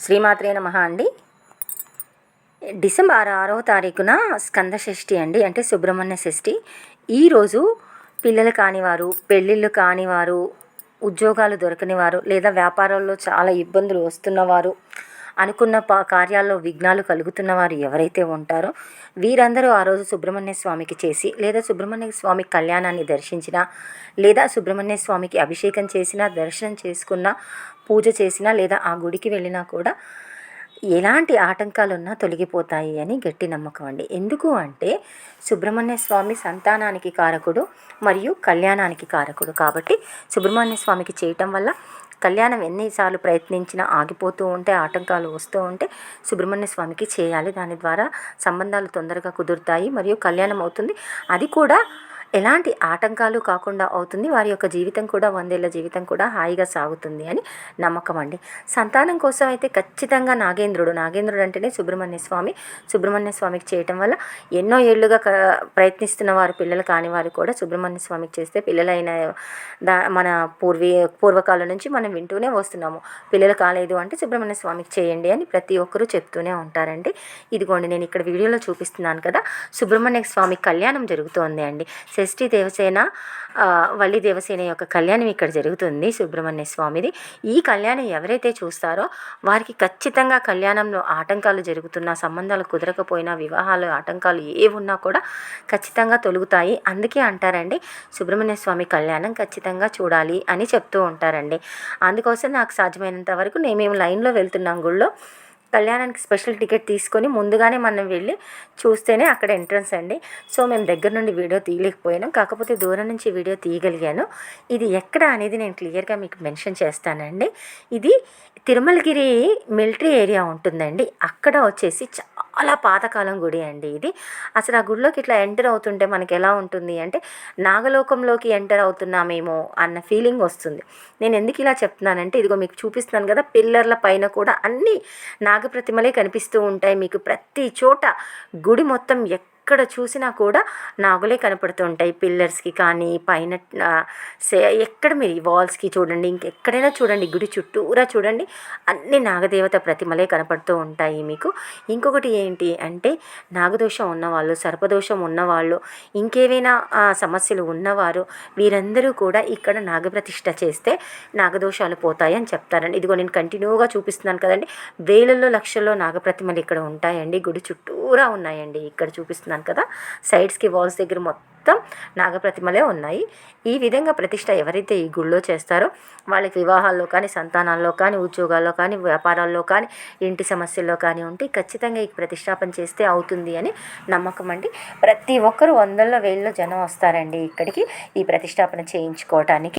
శ్రీమాత్రే నమ అండి. డిసెంబర్ ఆరవ తారీఖున స్కంద షష్ఠి అండి అంటే సుబ్రహ్మణ్య షష్ఠి. ఈరోజు పిల్లలు కానివారు పెళ్ళిళ్ళు కానివారు ఉద్యోగాలు దొరకని వారు లేదా వ్యాపారాల్లో చాలా ఇబ్బందులు వస్తున్నవారు అనుకున్న కార్యాల్లో విఘ్నాలు కలుగుతున్న వారు ఎవరైతే ఉంటారో వీరందరూ ఆ రోజు సుబ్రహ్మణ్య స్వామికి చేసి లేదా సుబ్రహ్మణ్య స్వామి కళ్యాణాన్ని దర్శించిన లేదా సుబ్రహ్మణ్య స్వామికి అభిషేకం చేసిన దర్శనం చేసుకున్న పూజ చేసినా లేదా ఆ గుడికి వెళ్ళినా కూడా ఎలాంటి ఆటంకాలున్నా తొలగిపోతాయి అని గట్టి నమ్మకం అండి. ఎందుకు అంటే సుబ్రహ్మణ్య స్వామి సంతానానికి కారకుడు మరియు కళ్యాణానికి కారకుడు కాబట్టి సుబ్రహ్మణ్య స్వామికి చేయటం వల్ల కళ్యాణం ఎన్నిసార్లు ప్రయత్నించినా ఆగిపోతూ ఉంటే ఆటంకాలు వస్తూ ఉంటే సుబ్రహ్మణ్య స్వామికి చేయాలి. దాని ద్వారా సంబంధాలు తొందరగా కుదురుతాయి. మరియు కళ్యాణం అవుతుంది. అది కూడా ఎలాంటి ఆటంకాలు కాకుండా అవుతుంది వారి యొక్క జీవితం కూడా వందేళ్ళ జీవితం కూడా హాయిగా సాగుతుంది అని నమ్మకం అండి. సంతానం కోసం అయితే ఖచ్చితంగా నాగేంద్రుడు నాగేంద్రుడు అంటేనే సుబ్రహ్మణ్య స్వామి. సుబ్రహ్మణ్య స్వామికి చేయటం వల్ల ఎన్నో ఏళ్ళుగా ప్రయత్నిస్తున్న వారు పిల్లలు కాని వారు కూడా సుబ్రహ్మణ్య స్వామికి చేస్తే పిల్లలైన దా మన పూర్వీ పూర్వకాలం నుంచి మనం వింటూనే వస్తున్నాము. పిల్లలు కాలేదు అంటే సుబ్రహ్మణ్య స్వామికి చేయండి అని ప్రతి ఒక్కరూ చెప్తూనే ఉంటారండి. ఇదిగోండి నేను ఇక్కడ వీడియోలో చూపిస్తున్నాను కదా. సుబ్రహ్మణ్య స్వామి కళ్యాణం జరుగుతోంది అండి. షష్ఠి దేవసేన వల్లి దేవసేన యొక్క కళ్యాణం ఇక్కడ జరుగుతుంది సుబ్రహ్మణ్య స్వామిది. ఈ కళ్యాణం ఎవరైతే చూస్తారో వారికి ఖచ్చితంగా కళ్యాణంలో ఆటంకాలు జరుగుతున్న సంబంధాలు కుదరకపోయినా వివాహాలు ఆటంకాలు ఏ ఉన్నా కూడా ఖచ్చితంగా తొలుగుతాయి. అందుకే అంటారండి సుబ్రహ్మణ్య స్వామి కళ్యాణం ఖచ్చితంగా చూడాలి అని చెప్తూ ఉంటారండి. అందుకోసం నాకు సాధ్యమైనంత వరకు మేము లైన్లో వెళ్తున్నాం గుళ్ళో. కళ్యాణానికి స్పెషల్ టికెట్ తీసుకొని ముందుగానే మనం వెళ్ళి చూస్తేనే అక్కడ ఎంట్రన్స్ అండి. సో మేము దగ్గర నుండి వీడియో తీయలేకపోయాను. కాకపోతే దూరం నుంచి వీడియో తీయగలిగాను. ఇది ఎక్కడ అనేది నేను క్లియర్గా మీకు మెన్షన్ చేస్తానండి. ఇది తిరుమలగిరి మిలిటరీ ఏరియా ఉంటుందండి. అక్కడ వచ్చేసి చాలా పాతకాలం గుడి అండి ఇది. అసలు ఆ గుడిలోకి ఇట్లా ఎంటర్ అవుతుంటే మనకి ఎలా ఉంటుంది అంటే నాగలోకంలోకి ఎంటర్ అవుతున్నామేమో అన్న ఫీలింగ్ వస్తుంది. నేను ఎందుకు ఇలా చెప్తున్నానంటే ఇదిగో మీకు చూపిస్తున్నాను కదా పిల్లర్ల పైన కూడా అన్ని నాగప్రతిమలే కనిపిస్తూ ఉంటాయి. మీకు ప్రతి చోట గుడి మొత్తం ఎక్కడ ఎక్కడ చూసినా కూడా నాగులే కనపడుతుంటాయి పిల్లర్స్కి కానీ పైన ఎక్కడ మీరు వాల్స్కి చూడండి ఇంకెక్కడైనా చూడండి గుడి చుట్టూరా చూడండి అన్ని నాగదేవత ప్రతిమలే కనపడుతూ ఉంటాయి మీకు. ఇంకొకటి ఏంటి అంటే నాగదోషం ఉన్నవాళ్ళు సర్పదోషం ఉన్నవాళ్ళు ఇంకేవైనా సమస్యలు ఉన్నవారు వీరందరూ కూడా ఇక్కడ నాగప్రతిష్ఠ చేస్తే నాగదోషాలు పోతాయని చెప్తారండి. ఇదిగో నేను కంటిన్యూగా చూపిస్తున్నాను కదండి వేలల్లో లక్షల్లో నాగప్రతిమలు ఇక్కడ ఉంటాయండి గుడి చుట్టూరా ఉన్నాయండి ఇక్కడ చూపిస్తున్నాను. చూపిస్తున్నాను కదా. సైడ్స్కి వాల్స్ దగ్గర మొత్తం నాగప్రతిమలే ఉన్నాయి. ఈ విధంగా ప్రతిష్ట ఎవరైతే ఈ గుళ్ళో చేస్తారో వాళ్ళకి వివాహాల్లో కానీ సంతానాల్లో కానీ ఉద్యోగాల్లో కానీ వ్యాపారాల్లో కానీ ఇంటి సమస్యల్లో కానీ ఉంటే ఖచ్చితంగా ఈ ప్రతిష్టాపన చేస్తే అవుతుంది అని నమ్మకం అండి. ప్రతి ఒక్కరు వందల్లో వేలలో జనం వస్తారండి ఇక్కడికి ఈ ప్రతిష్టాపన చేయించుకోవటానికి.